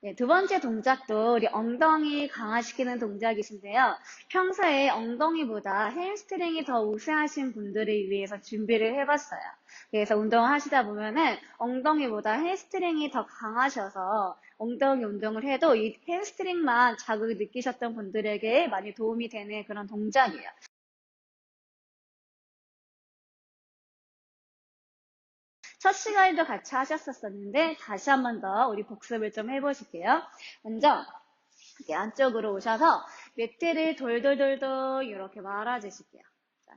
네, 두 번째 동작도 우리 엉덩이 강화시키는 동작이신데요. 평소에 엉덩이보다 햄스트링이 더 우세하신 분들을 위해서 준비를 해봤어요. 그래서 운동을 하시다 보면은 엉덩이보다 햄스트링이 더 강하셔서 엉덩이 운동을 해도 이 햄스트링만 자극을 느끼셨던 분들에게 많이 도움이 되는 그런 동작이에요. 첫 시간에도 같이 하셨었는데 다시 한 번 더 우리 복습을 좀 해보실게요. 먼저 이렇게 안쪽으로 오셔서 매트를 돌돌돌돌 이렇게 말아주실게요. 자,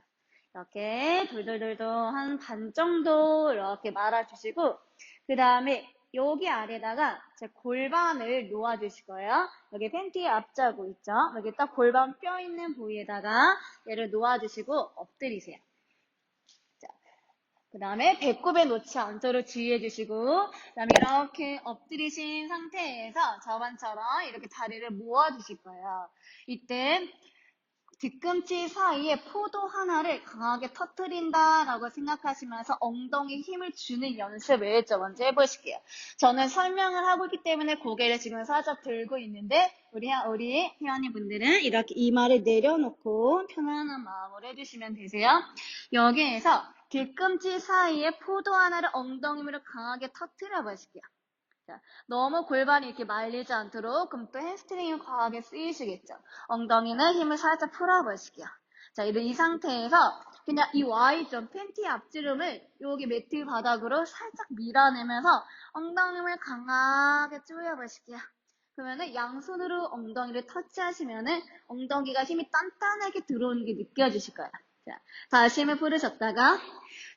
이렇게 돌돌돌돌 한 반 정도 이렇게 말아주시고 그 다음에 여기 아래다가 제 골반을 놓아주실 거예요. 여기 팬티 앞자고 있죠? 여기 딱 골반 뼈 있는 부위에다가 얘를 놓아주시고 엎드리세요. 그 다음에 배꼽에 놓지 않도록 주의해 주시고 그 다음에 이렇게 엎드리신 상태에서 저번처럼 이렇게 다리를 모아 주실 거예요. 이때 뒤꿈치 사이에 포도 하나를 강하게 터트린다라고 생각하시면서 엉덩이 힘을 주는 연습을 좀 먼저 해보실게요. 저는 설명을 하고 있기 때문에 고개를 지금 살짝 들고 있는데 우리 우리 회원님 분들은 이렇게 이마를 내려놓고 편안한 마음으로 해주시면 되세요. 여기에서 뒤꿈치 사이에 포도 하나를 엉덩이로 강하게 터트려 보실게요. 자, 너무 골반이 이렇게 말리지 않도록 그럼 또 햄스트링이 과하게 쓰이시겠죠. 엉덩이는 힘을 살짝 풀어보실게요. 자, 이런 이 상태에서 그냥 이 Y점 팬티 앞주름을 여기 매트 바닥으로 살짝 밀어내면서 엉덩이를 강하게 조여보실게요. 그러면은 양손으로 엉덩이를 터치하시면은 엉덩이가 힘이 단단하게 들어오는 게 느껴지실 거예요. 자, 다시 힘을 풀으셨다가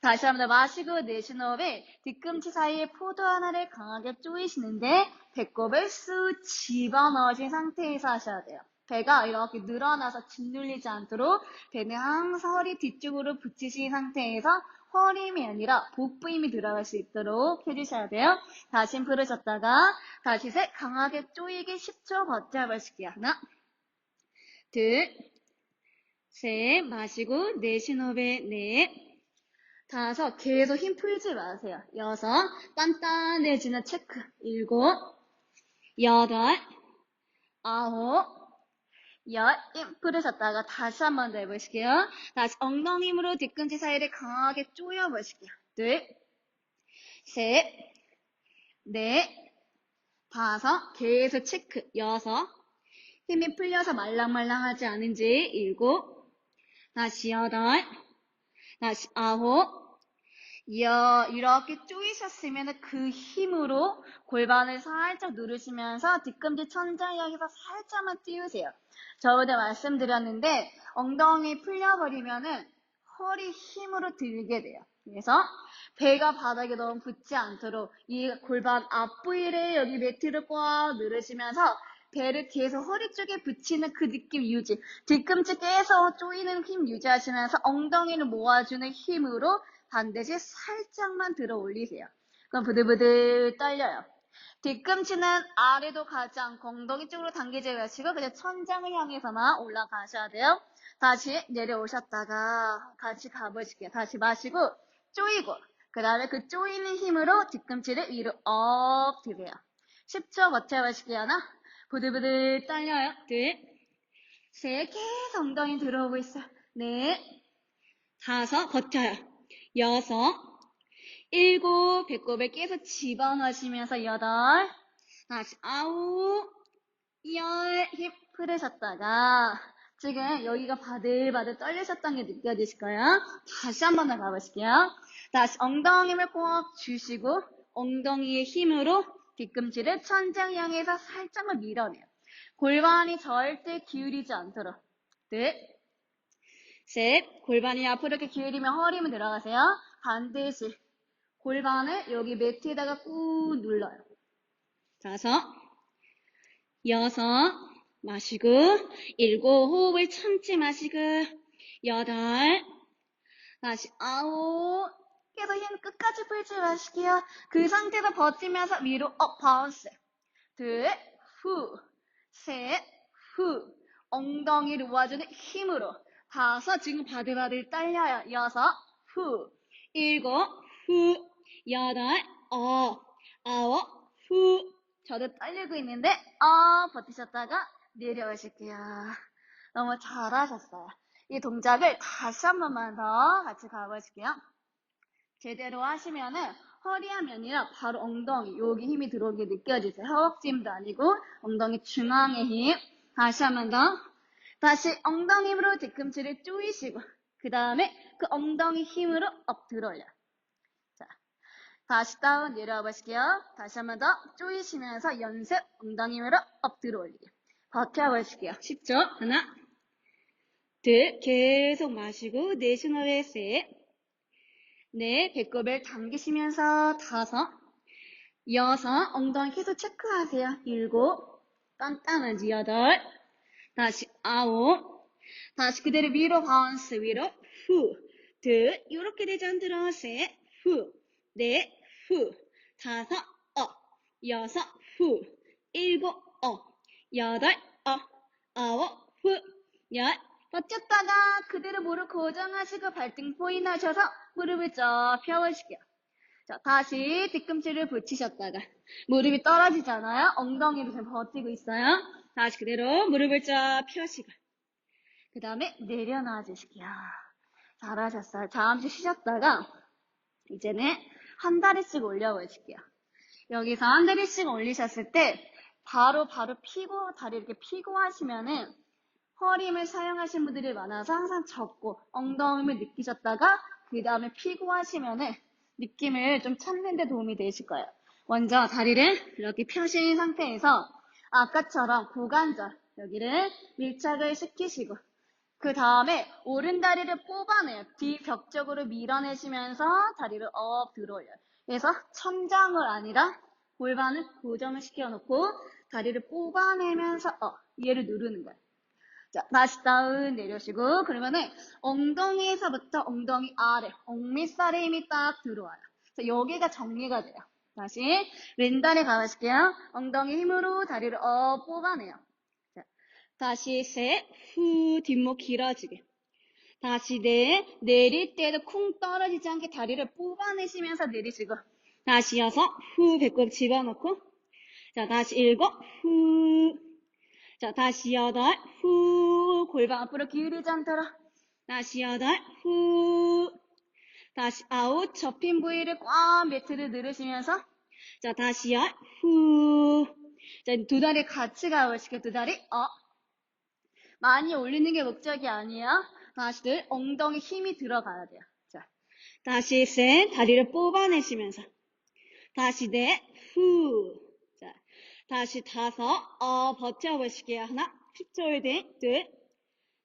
다시 한번 더 마시고 내쉬는 호흡에 뒤꿈치 사이에 포도 하나를 강하게 조이시는데 배꼽을 쑥 집어넣으신 상태에서 하셔야 돼요. 배가 이렇게 늘어나서 짓눌리지 않도록 배는 항상 허리 뒤쪽으로 붙이신 상태에서 허림이 아니라 복부 힘이 들어갈 수 있도록 해주셔야 돼요. 다시 풀으셨다가 다시 셋 강하게 조이기 10초 버텨보실게요. 하나 둘 셋, 마시고, 내쉬는 호흡에 넷, 다섯, 계속 힘 풀지 마세요. 여섯, 단단해지는 체크. 일곱, 여덟, 아홉, 열, 힘 풀으셨다가 다시 한 번 더 해보실게요. 다시 엉덩이 힘으로 뒤꿈치 사이를 강하게 조여보실게요. 둘, 셋, 넷, 다섯, 계속 체크. 여섯, 힘이 풀려서 말랑말랑하지 않은지 일곱, 다시 여덟, 다시 아홉, 여, 이렇게 쪼이셨으면 그 힘으로 골반을 살짝 누르시면서 뒤꿈치 천장 향해서 살짝만 띄우세요. 저번에 말씀드렸는데 엉덩이 풀려버리면은 허리 힘으로 들게 돼요. 그래서 배가 바닥에 너무 붙지 않도록 이 골반 앞부위를 여기 매트를 꽉 누르시면서 배를 뒤에서 허리 쪽에 붙이는 그 느낌 유지. 뒤꿈치 깨서 조이는 힘 유지하시면서 엉덩이를 모아주는 힘으로 반드시 살짝만 들어 올리세요. 그럼 부들부들 떨려요. 뒤꿈치는 아래도 가지 않고 엉덩이 쪽으로 당기지 마시고 그냥 천장을 향해서만 올라가셔야 돼요. 다시 내려오셨다가 같이 가보실게요. 다시 마시고 조이고 그 다음에 그 조이는 힘으로 뒤꿈치를 위로 업 드세요. 10초 버텨보실게요. 하나 부들부들 떨려요. 둘, 셋, 계속 엉덩이 들어오고 있어요. 넷, 다섯, 버텨요. 여섯, 일곱, 배꼽을 계속 집어넣으시면서 여덟, 다시 아홉, 열, 힘 풀으셨다가 지금 여기가 바들바들 떨리셨던 게 느껴지실 거예요. 다시 한 번 더 가보실게요. 다시 엉덩이 힘을 꼭 주시고 엉덩이의 힘으로 뒤꿈치를 천장 향해서 살짝만 밀어내요. 골반이 절대 기울이지 않도록. 둘, 셋, 골반이 앞으로 이렇게 기울이면 허리 힘 들어가세요. 반드시 골반을 여기 매트에다가 꾹 눌러요. 다섯, 여섯, 마시고, 일곱, 호흡을 참지 마시고, 여덟, 다시 아홉, 계속 힘 끝까지 풀지 마시게요. 그 상태에서 버티면서 위로 업 바운스. 둘, 후, 셋, 후. 엉덩이를 모아주는 힘으로. 다섯, 지금 바들바들 떨려요. 여섯, 후, 일곱, 후, 여덟, 어, 아홉, 후, 저도 떨리고 있는데, 어, 버티셨다가 내려오실게요. 너무 잘하셨어요. 이 동작을 다시 한 번만 더 같이 가보실게요. 제대로 하시면은 허리함이 아니라 바로 엉덩이, 여기 힘이 들어오게 느껴지세요. 허벅지 힘도 아니고 엉덩이 중앙의 힘. 다시 한번 더. 다시 엉덩이 힘으로 뒤꿈치를 조이시고 그 다음에 그 엉덩이 힘으로 업 들어 올려요. 자, 다시 다운 내려와 보실게요. 다시 한번 더 조이시면서 연습 엉덩이 힘으로 업 들어 올리기. 버텨보실게요. 쉽죠? 하나, 둘, 계속 마시고 내쉬는 후에 셋, 넷, 배꼽을 당기시면서 다섯, 여섯, 엉덩이 계속 체크하세요. 일곱, 깐깐한지 여덟, 다시 아홉, 다시 그대로 위로 바운스 위로 후, 둘, 이렇게 되지 않도록 셋, 후, 넷, 후, 다섯, 어, 여섯, 후, 일곱, 어, 여덟, 어, 아홉, 후, 열, 버텼다가 그대로 무릎 고정하시고 발등 포인 하셔서 무릎을 쫙 펴보실게요. 자, 다시 뒤꿈치를 붙이셨다가 무릎이 떨어지잖아요. 엉덩이로 지금 버티고 있어요. 다시 그대로 무릎을 쫙 펴시고 그 다음에 내려놔 주실게요. 잘하셨어요. 잠시 쉬셨다가 이제는 한 다리씩 올려보실게요. 여기서 한 다리씩 올리셨을 때 바로 바로 피고 다리 이렇게 피고 하시면은 허리 힘을 사용하신 분들이 많아서 항상 접고 엉덩이를 느끼셨다가 그 다음에 피고 하시면 은 느낌을 좀 찾는 데 도움이 되실 거예요. 먼저 다리를 이렇게 펴신 상태에서 아까처럼 고관절 여기를 밀착을 시키시고 그 다음에 오른 다리를 뽑아내요. 뒤벽 쪽으로 밀어내시면서 다리를 업 들어올려요. 그래서 천장을 아니라 골반을 고정을 시켜놓고 다리를 뽑아내면서 어, 얘를 누르는 거예요. 자, 다시 다운 내려오시고 그러면은 엉덩이에서부터 엉덩이 아래 엉밑살에 힘이 딱 들어와요. 자, 여기가 정리가 돼요. 다시 왼다리 가보실게요. 엉덩이 힘으로 다리를 어 뽑아내요. 자, 다시 셋, 후 뒷목 길어지게. 다시 넷, 내릴 때도 쿵 떨어지지 않게 다리를 뽑아내시면서 내리시고 다시 여섯, 후 배꼽 집어넣고 자 다시 일곱, 후 자, 다시 여덟, 후, 골반 앞으로 기울이지 않도록. 다시 여덟, 후. 다시 아홉, 접힌 부위를 꽉 매트를 누르시면서. 자, 다시 열, 후. 자, 두 다리 같이 가보실게요. 두 다리, 어. 많이 올리는 게 목적이 아니에요. 다시 들, 엉덩이 힘이 들어가야 돼요. 자, 다시 셋, 다리를 뽑아내시면서. 다시 넷, 후. 자, 다시 다섯, 어, 버텨보실게요. 하나, 10초 돼. 둘,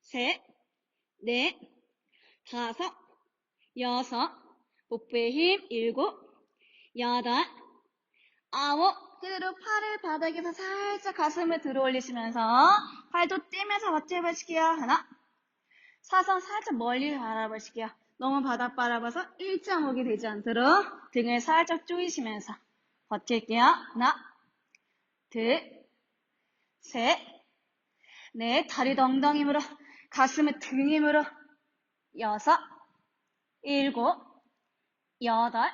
셋, 넷, 다섯, 여섯, 복부의 힘, 일곱, 여덟, 아홉, 그대로 팔을 바닥에서 살짝 가슴을 들어 올리시면서 팔도 떼면서 버텨보실게요. 하나, 사선 살짝 멀리 바라보실게요. 너무 바닥 바라봐서 일자목이 되지 않도록 등을 살짝 조이시면서 버틸게요. 하나, 둘, 셋, 넷, 다리도 엉덩이 힘으로, 가슴을 등 힘으로, 여섯, 일곱, 여덟,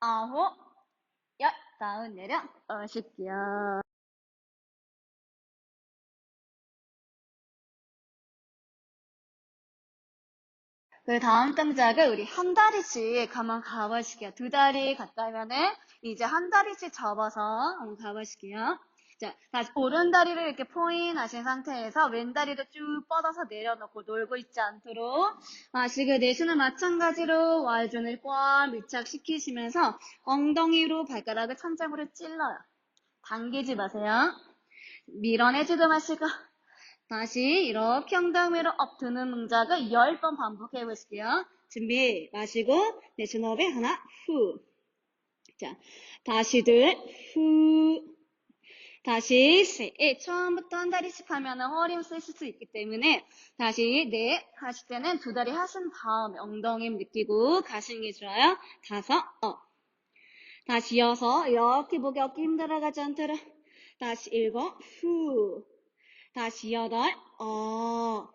아홉, 열, 다운 내려 오실게요. 그 다음 동작을 우리 한 다리씩 한번 가보실게요. 두 다리 갔다면은 이제 한 다리씩 접어서 한번 가보실게요. 자, 다시 오른 다리를 이렇게 포인 하신 상태에서 왼 다리도 쭉 뻗어서 내려놓고 놀고 있지 않도록 마시고 내쉬는 마찬가지로 와이존을 꽉 밀착시키시면서 엉덩이로 발가락을 천장으로 찔러요. 당기지 마세요. 밀어내지도 마시고 다시 이렇게 엉덩이로 업 드는 동작을 10번 반복해 보실게요. 준비 마시고 내쉬는 호흡에 하나 후 자, 다시 둘, 후. 다시 셋. 예, 처음부터 한 다리씩 하면 허리 힘 쓰실 수 있기 때문에 다시 넷 하실 때는 두 다리 하신 다음에 엉덩이 힘 느끼고 가시는 게 좋아요. 다섯, 어. 다시 여섯, 이렇게 목이 어깨 힘들어가지 않도록. 다시 일곱, 후. 다시 여덟, 어.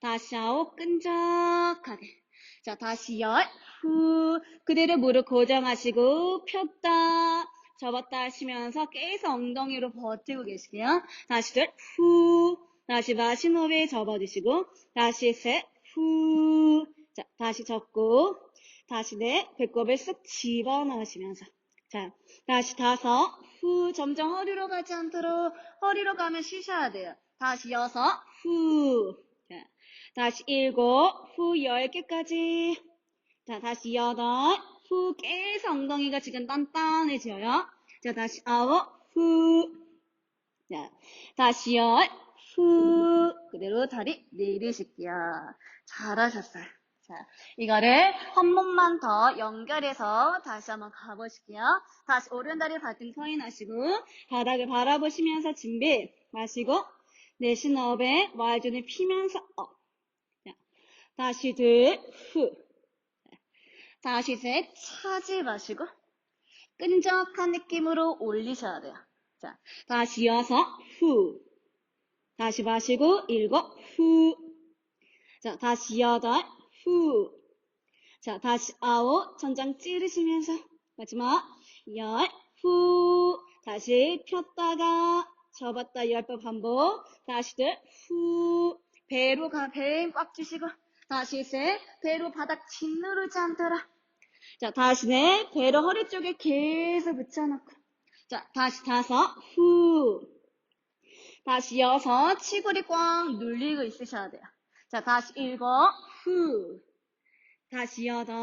다시 아홉, 끈적하게. 자, 다시 열, 후. 그대로 무릎 고정하시고, 폈다, 접었다 하시면서 계속 엉덩이로 버티고 계실게요. 다시 둘, 후. 다시 마신 호흡에 접어주시고, 다시 셋, 후. 자, 다시 접고, 다시 넷, 배꼽을 쓱 집어넣으시면서. 자, 다시 다섯, 후. 점점 허리로 가지 않도록 허리로 가면 쉬셔야 돼요. 다시 여섯, 후. 자, 다시 일곱, 후, 열 개까지. 자, 다시 여덟, 후, 계속 엉덩이가 지금 단단해져요. 자, 다시 아홉, 후. 자, 다시 열, 후. 그대로 다리 내리실게요. 잘하셨어요. 자, 이거를 한 번만 더 연결해서 다시 한번 가보실게요. 다시 오른다리 발등 서인하시고, 바닥을 바라보시면서 준비. 마시고, 내쉬는 호흡에 Y존을 피면서 업. 자, 다시 둘, 후. 다시 셋, 차지 마시고, 끈적한 느낌으로 올리셔야 돼요. 자, 다시 여섯, 후. 다시 마시고, 일곱, 후. 자, 다시 여덟, 후. 자, 다시 아홉, 천장 찌르시면서, 마지막, 열, 후. 다시 폈다가, 접었다 열 번 반복. 다시 둘, 후. 배로 가, 배에 꽉 주시고, 다시 셋, 배로 바닥 짓누르지 않도록. 자, 다시 넷, 배로 허리 쪽에 계속 붙여놓고. 자, 다시 다섯, 후. 다시 여섯, 치골이 꽉 눌리고 있으셔야 돼요. 자, 다시 일곱, 후. 다시 여덟,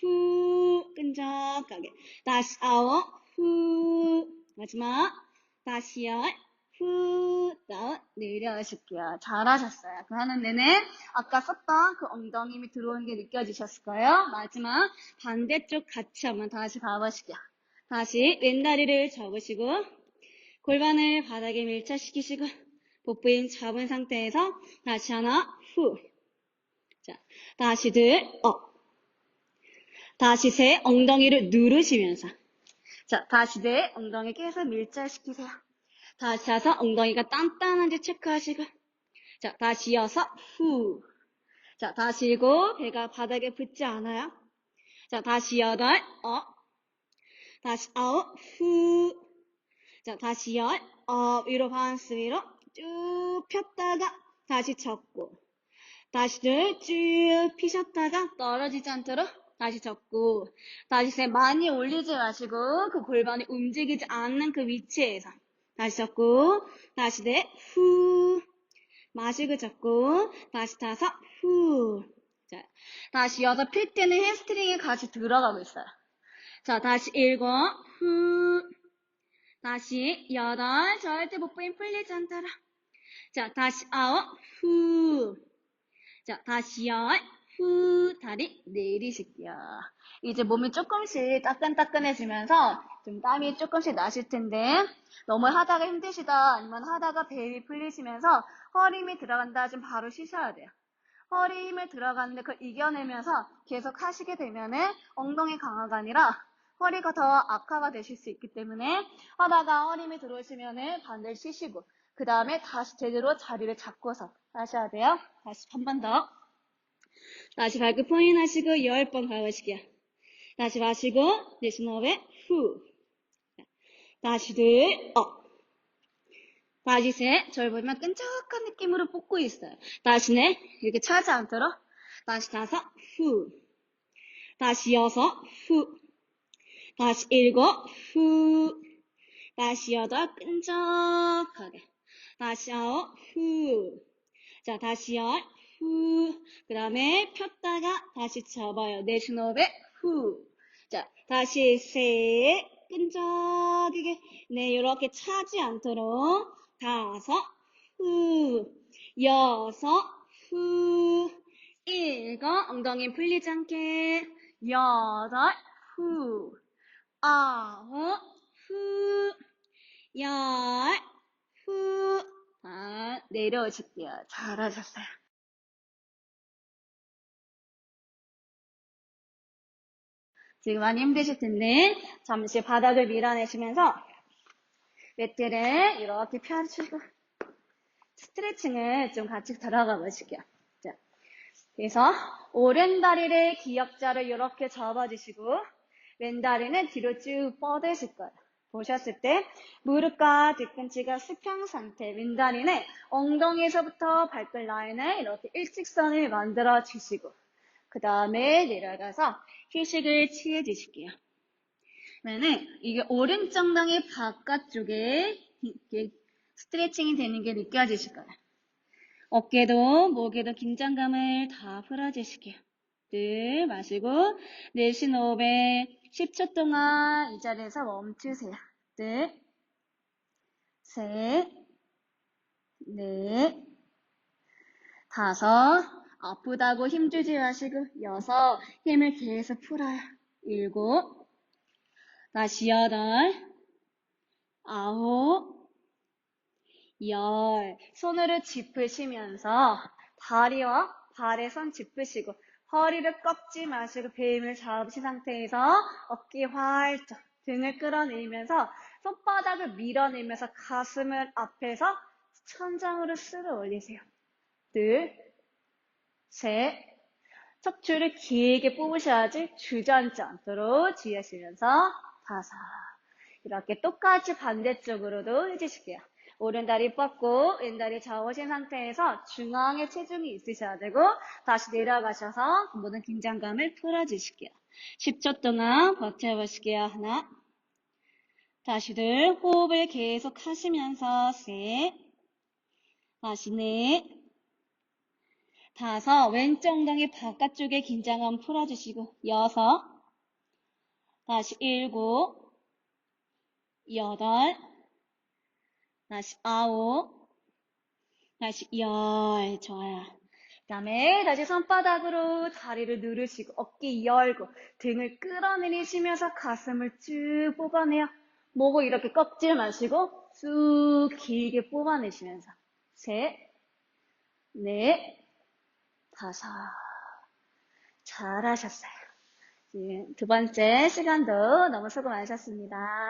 후. 끈적하게. 다시 아홉, 후. 마지막. 다시 열, 후. 다운, 내려오실게요. 잘하셨어요. 그 하는 내내 아까 썼던 그 엉덩이 힘이 들어오는 게 느껴지셨을 거예요. 마지막 반대쪽 같이 한번 다시 가보실게요. 다시 왼다리를 접으시고 골반을 바닥에 밀착시키시고 복부 힘 잡은 상태에서 다시 하나 후. 자, 다시 둘 업. 다시 셋 엉덩이를 누르시면서 자, 다시 넷 엉덩이 계속 밀착시키세요. 다시 다섯 엉덩이가 단단한지 체크하시고 자, 다시 여섯 후. 자, 다시 일곱 배가 바닥에 붙지 않아요. 자, 다시 여덟 업. 다시 아홉 후. 자, 다시 열 업. 위로 반스 위로 쭉 폈다가 다시 접고 다시 둘 쭉 피셨다가 떨어지지 않도록 다시 접고 다시 셋 많이 올리지 마시고 그 골반이 움직이지 않는 그 위치에서 다시 접고 다시 넷후. 마시고 접고 다시 다섯 후. 자, 다시 여섯 필 때는 햄스트링이 같이 들어가고 있어요. 자, 다시 일곱 후. 다시 여덟 절대 복부 힘 풀리지 않도록 자, 다시 아홉 후. 자, 다시 열 후, 다리 내리실게요. 이제 몸이 조금씩 따끈따끈해지면서 좀 땀이 조금씩 나실 텐데 너무 하다가 힘드시다 아니면 하다가 배이 풀리시면서 허리 힘이 들어간다 좀 바로 쉬셔야 돼요. 허리 힘을 들어가는데 그걸 이겨내면서 계속 하시게 되면은 엉덩이 강화가 아니라 허리가 더 악화가 되실 수 있기 때문에 하다가 허리 힘이 들어오시면은 반대를 쉬시고 그 다음에 다시 제대로 자리를 잡고서 하셔야 돼요. 다시 한 번 더. 다시 발끝 포인 하시고 10번 가보실게요. 다시 마시고 내쉬는 호흡에 후. 다시 둘, 업. 다시 셋, 저를 보면 끈적한 느낌으로 뽑고 있어요. 다시 넷, 이렇게 차지 않도록. 다시 다섯, 후. 다시 여섯, 후. 다시 일곱, 후. 다시 여덟, 끈적하게. 다시 아홉, 후. 자, 다시 열, 후. 그 다음에 폈다가 다시 접어요. 내쉬는 호흡에 후. 자, 다시 셋. 끈적이게. 네, 이렇게 차지 않도록. 다섯, 후. 여섯, 후. 일곱. 엉덩이 풀리지 않게. 여덟, 후. 아홉, 후. 열, 후. 아, 내려오실게요. 잘하셨어요. 지금 많이 힘드실 텐데, 잠시 바닥을 밀어내시면서, 매트를 이렇게 펴주고, 스트레칭을 좀 같이 들어가 보실게요. 자, 그래서, 오른 다리를 기역자를 이렇게 접어주시고, 왼 다리는 뒤로 쭉 뻗으실 거예요. 보셨을 때 무릎과 뒤꿈치가 수평 상태, 왼다리는 엉덩이에서부터 발끝 라인에 이렇게 일직선을 만들어 주시고 그 다음에 내려가서 휴식을 취해 주실게요. 그러면은 이게 오른쪽 엉덩이 바깥쪽에 이렇게 스트레칭이 되는 게 느껴지실 거예요. 어깨도 목에도 긴장감을 다 풀어주실게요. 늘 마시고 내쉬는 호흡에 10초 동안 이 자리에서 멈추세요. 둘, 셋, 넷, 다섯, 아프다고 힘주지 마시고 여섯, 힘을 계속 풀어요. 일곱, 다시 여덟, 아홉, 열. 손으로 짚으시면서 다리와 발에 손 짚으시고 허리를 꺾지 마시고 배임을 잡으신 상태에서 어깨 활짝 등을 끌어내리면서 손바닥을 밀어내면서 가슴을 앞에서 천장으로 쓸어 올리세요. 둘, 셋, 척추를 길게 뽑으셔야지 주저앉지 않도록 주의하시면서 다섯. 이렇게 똑같이 반대쪽으로도 해주실게요. 오른다리 뻗고 왼다리 접으신 상태에서 중앙에 체중이 있으셔야 되고 다시 내려가셔서 모든 긴장감을 풀어주실게요. 10초 동안 버텨보실게요. 하나 다시 둘 호흡을 계속 하시면서 셋 다시 넷 다섯 왼쪽 엉덩이 바깥쪽에 긴장감 풀어주시고 여섯 다시 일곱 여덟 다시 아홉, 다시 열, 좋아요. 그 다음에 다시 손바닥으로 다리를 누르시고 어깨 열고 등을 끌어내리시면서 가슴을 쭉 뽑아내요. 목을 이렇게 꺾지 마시고 쭉 길게 뽑아내시면서 셋, 넷, 다섯. 잘하셨어요. 두 번째 시간도 너무 수고 많으셨습니다.